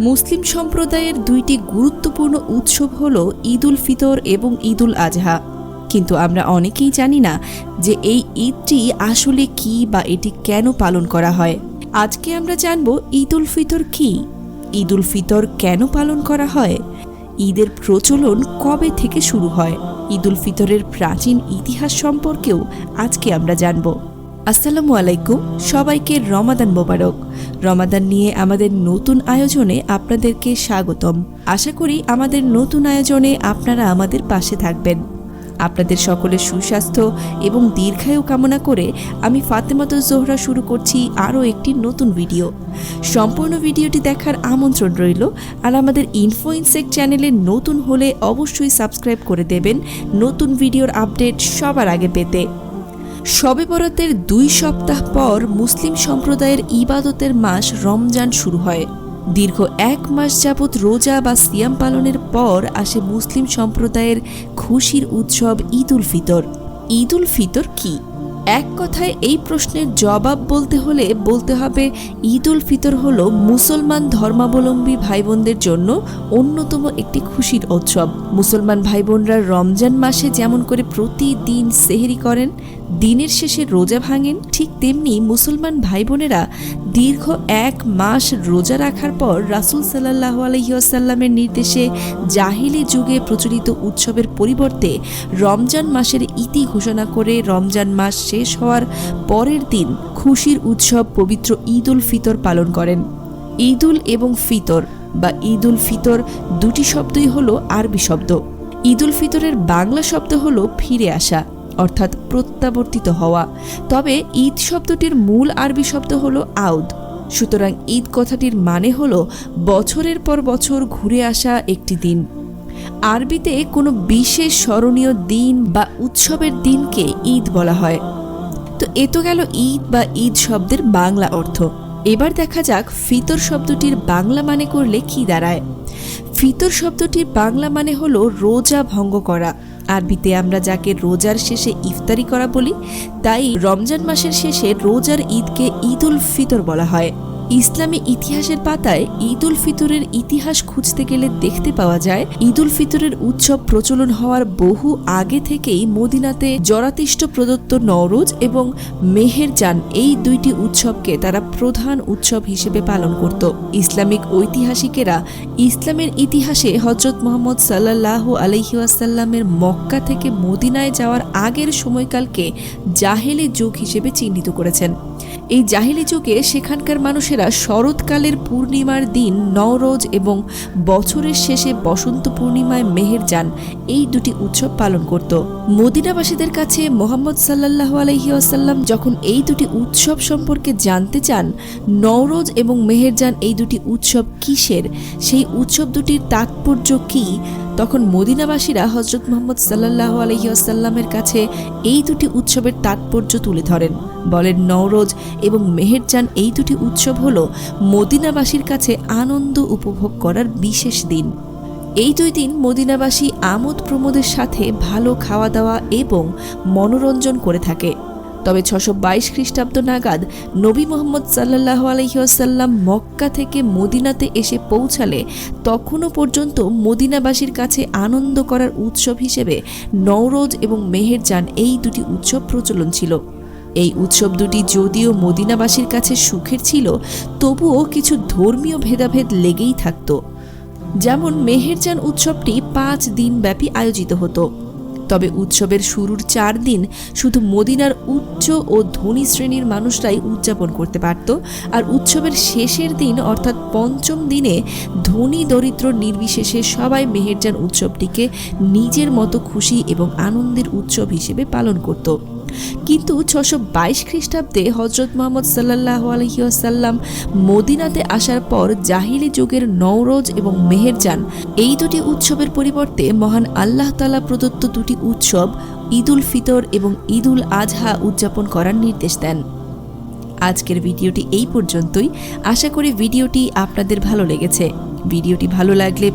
মুসলিম সম্প্রদায়ের দুইটি গুরুত্বপূর্ণ উৎসব হল ঈদ উল ফিতর এবং ঈদ উল আজহা। কিন্তু আমরা অনেকেই জানি না যে এই ঈদটি আসলে কি বা এটি কেন পালন করা হয়। আজকে আমরা জানব ঈদ উল ফিতর কি? ঈদ উল ফিতর কেন পালন করা হয়? ঈদের প্রচলন কবে থেকে শুরু হয়? ঈদ উল ফিতরের প্রাচীন ইতিহাস সম্পর্কেও আজকে আমরা জানব। আসসালামু আলাইকুম, সবাইকে রমাদান মোবারক। রমাদান নিয়ে আমাদের নতুন আয়োজনে আপনাদেরকে স্বাগতম। আশা করি আমাদের নতুন আয়োজনে আপনারা আমাদের পাশে থাকবেন। আপনাদের সকলের সুস্বাস্থ্য এবং দীর্ঘায়ু কামনা করে আমি ফাতেমাতুল জোহরা শুরু করছি আরও একটি নতুন ভিডিও। সম্পূর্ণ ভিডিওটি দেখার আমন্ত্রণ রইল আর আমাদের ইনফোইনসেক চ্যানেলে নতুন হলে অবশ্যই সাবস্ক্রাইব করে দেবেন। নতুন ভিডিওর আপডেট সবার আগে পেতে। শবে বরাতের দুই সপ্তাহ পর মুসলিম সম্প্রদায়ের ইবাদতের মাস রমজান শুরু হয়। দীর্ঘ এক মাস যাবৎ রোজা বা সিয়াম পালনের পর আসে মুসলিম সম্প্রদায়ের খুশির উৎসব ঈদ উল ফিতর। ঈদ উল ফিতর কি? এক কথায় এই প্রশ্নের জবাব বলতে হলে বলতে হবে ঈদ উল ফিতর হল মুসলমান ধর্মাবলম্বী ভাই বোনদের জন্য অন্যতম একটি খুশির উৎসব। মুসলমান ভাই বোনরা রমজান মাসে যেমন করে প্রতিদিন সেহেরি করেন, দিনের শেষে রোজা ভাঙেন, ঠিক তেমনি মুসলমান ভাই বোনেরা দীর্ঘ এক মাস রোজা রাখার পর রাসুল সাল্লাহ আলহিউসাল্লামের নির্দেশে জাহিলি যুগে প্রচলিত উৎসবের পরিবর্তে রমজান মাসের ইতি ঘোষণা করে রমজান মাস শেষ হওয়ার পরের দিন খুশির উৎসব পবিত্র ঈদ উল ফিতর পালন করেন। ঈদ উল এবং ফিতর বা ঈদ উল ফিতর দুটি শব্দই হল আরবি শব্দ। ঈদ উল ফিতরের বাংলা শব্দ হল ফিরে আসা, অর্থাৎ প্রত্যাবর্তিত হওয়া। তবে ঈদ শব্দটির মূল আরবি শব্দ হল আউদ। সুতরাং ঈদ কথাটির মানে হল বছরের পর বছর ঘুরে আসা একটি দিন। আরবিতে কোনো বিশেষ স্মরণীয় দিন বা উৎসবের দিনকে ঈদ বলা হয়। তো এ তো গেল ঈদ বা ঈদ শব্দের বাংলা অর্থ। এবার দেখা যাক ফিতর শব্দটির বাংলা মানে করলে কি দাঁড়ায়। ফিতর শব্দটির বাংলা মানে হলো রোজা ভঙ্গ করা। আরবিতে আমরা যাকে রোজার শেষে ইফতারি করা বলি, তাই রমজান মাসের শেষে রোজার ঈদকে ঈদ উল ফিতর বলা হয়। ইসলামী ইতিহাসের পাতায় ঈদ উল ফিতরের ইতিহাস খুঁজতে গেলে দেখতে পাওয়া যায় ঈদ উল ফিতরের উৎসব প্রচলন হওয়ার বহু আগে থেকেই মদিনাতে জরাতিষ্ঠ প্রদত্ত নওরোজ এবং মেহের জান এই দুইটি উৎসবকে তারা প্রধান উৎসব হিসেবে পালন করত। ইসলামিক ঐতিহাসিকেরা ইসলামের ইতিহাসে হজরত মোহাম্মদ সাল্লাহ আলহিউসাল্লামের মক্কা থেকে মদিনায় যাওয়ার আগের সময়কালকে জাহেলি যুগ হিসেবে চিহ্নিত করেছেন। এই জাহেলি যুগে সেখানকার মানুষেরা শরৎকালের পূর্ণিমার দিন নওরোজ এবং বছরের শেষে বসন্ত পূর্ণিমায় মেহের যান। এই দুটি উৎসব পালন করত। মদিনাবাসীদের কাছে মোহাম্মদ সাল্লাহ আলহিউসাল্লাম যখন এই দুটি উৎসব সম্পর্কে জানতে চান, নওরোজ এবং মেহেরজান এই দুটি উৎসব কিসের? সেই উৎসব দুটির তাৎপর্য কী? তখন মদিনাবাসীরা হজরত মোহাম্মদ সাল্লাহ আলহিউসাল্লামের কাছে এই দুটি উৎসবের তাৎপর্য তুলে ধরেন। বলেন, নওরোজ এবং মেহেরজান এই দুটি উৎসব হল মদিনাবাসীর কাছে আনন্দ উপভোগ করার বিশেষ দিন। এই দুই দিন মদিনাবাসী আমোদ প্রমোদের সাথে ভালো খাওয়া দাওয়া এবং মনোরঞ্জন করে থাকে। তবে ছশো বাইশ খ্রিস্টাব্দ নাগাদ নবী মোহাম্মদ সাল্লাহ আলহিহাসাল্লাম মক্কা থেকে মদিনাতে এসে পৌঁছালে তখনও পর্যন্ত মদিনাবাসীর কাছে আনন্দ করার উৎসব হিসেবে নওরোজ এবং মেহেরজান এই দুটি উৎসব প্রচলন ছিল। এই উৎসব দুটি যদিও মদিনাবাসীর কাছে সুখের ছিল, তবুও কিছু ধর্মীয় ভেদাভেদ লেগেই থাকত। যেমন মেহেরজান উৎসবটি পাঁচ দিনব্যাপী আয়োজিত হতো। তবে উৎসবের শুরুর চার দিন শুধু মদিনার উচ্চ ও ধনী শ্রেণির মানুষরাই উদযাপন করতে পারত, আর উৎসবের শেষের দিন অর্থাৎ পঞ্চম দিনে ধনী দরিদ্র নির্বিশেষে সবাই মেহেরজান উৎসবটিকে নিজের মতো খুশি এবং আনন্দের উৎসব হিসেবে পালন করত। কিন্তু ছশো বাইশ খ্রিস্টাব্দে হজরত মোহাম্মদ সাল্লাহ আলহিউসাল্লাম মদিনাতে আসার পর জাহিলি যুগের নওরোজ এবং মেহেরজান এই দুটি উৎসবের পরিবর্তে মহান আল্লাহ তালা প্রদত্ত দুটি উৎসব ঈদ উল ফিতর এবং ঈদ উল আজহা উদযাপন করার নির্দেশ দেন। আজকের ভিডিওটি এই পর্যন্তই। আশা করি ভিডিওটি আপনাদের ভালো লেগেছে। ভিডিওটি ভালো লাগলে